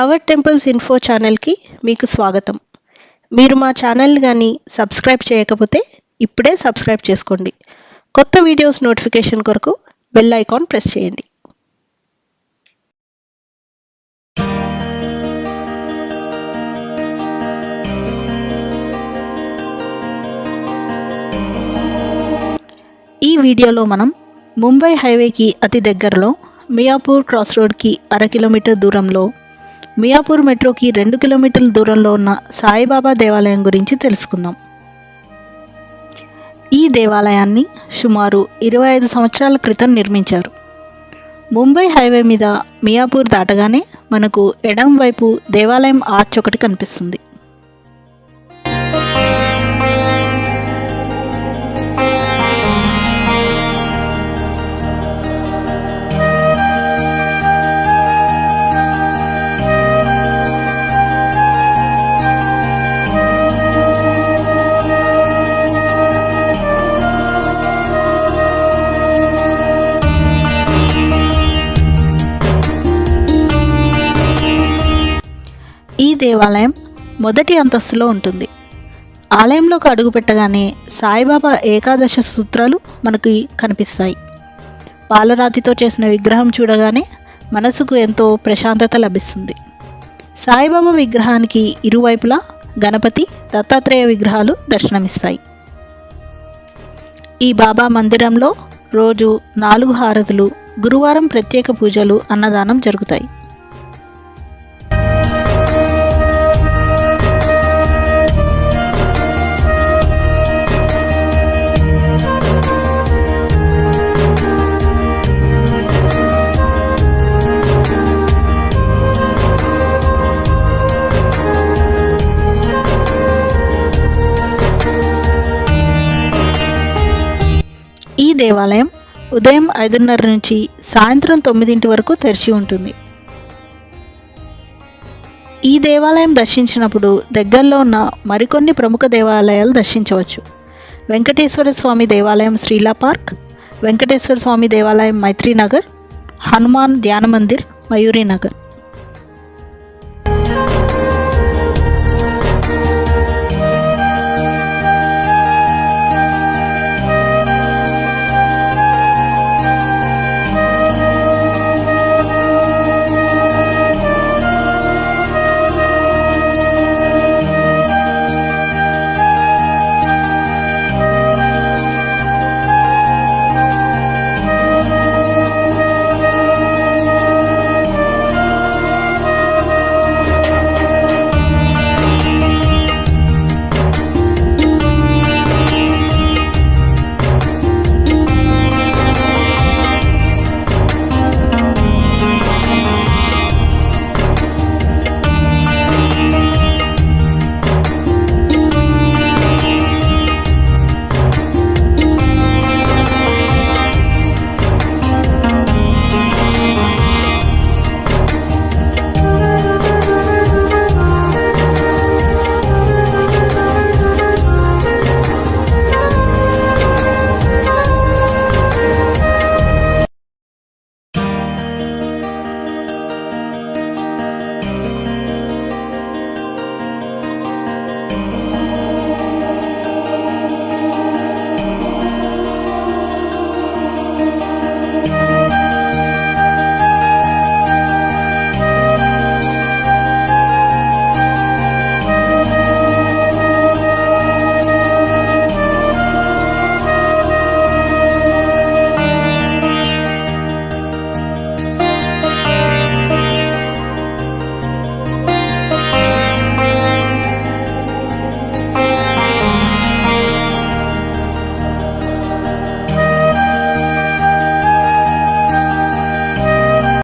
Hour temples info ఛానల్కి మీకు స్వాగతం. మీరు మా ఛానల్ కానీ సబ్స్క్రైబ్ చేయకపోతే ఇప్పుడే సబ్స్క్రైబ్ చేసుకోండి. కొత్త వీడియోస్ నోటిఫికేషన్ కొరకు బెల్ ఐకాన్ ప్రెస్ చేయండి. ఈ వీడియోలో మనం ముంబై హైవేకి అతి దగ్గరలో మియాపూర్ క్రాస్ రోడ్కి అర కిలోమీటర్ దూరంలో మియాపూర్ మెట్రోకి రెండు కిలోమీటర్ల దూరంలో ఉన్న సాయిబాబా దేవాలయం గురించి తెలుసుకుందాం. ఈ దేవాలయాన్ని సుమారు ఇరవై ఐదు సంవత్సరాల క్రితం నిర్మించారు. ముంబై హైవే మీద మియాపూర్ దాటగానే మనకు ఎడం వైపు దేవాలయం ఆర్చ్ ఒకటి కనిపిస్తుంది. ఈ దేవాలయం మొదటి అంతస్తులో ఉంటుంది. ఆలయంలోకి అడుగుపెట్టగానే సాయిబాబా ఏకాదశ సూత్రాలు మనకి కనిపిస్తాయి. పాలరాతితో చేసిన విగ్రహం చూడగానే మనసుకు ఎంతో ప్రశాంతత లభిస్తుంది. సాయిబాబా విగ్రహానికి ఇరువైపులా గణపతి దత్తాత్రేయ విగ్రహాలు దర్శనమిస్తాయి. ఈ బాబా మందిరంలో రోజు నాలుగు హారతులు గురువారం ప్రత్యేక పూజలు అన్నదానం జరుగుతాయి. దేవాలయం ఉదయం ఐదున్నర నుంచి సాయంత్రం తొమ్మిదింటి వరకు తెరిచి ఉంటుంది. ఈ దేవాలయం దర్శించినప్పుడు దగ్గరలో ఉన్న మరికొన్ని ప్రముఖ దేవాలయాలు దర్శించవచ్చు. వెంకటేశ్వర స్వామి దేవాలయం శ్రీలా పార్క్ వెంకటేశ్వర స్వామి దేవాలయం మైత్రీనగర్ హనుమాన్ ధ్యాన మందిర్ మయూరీనగర్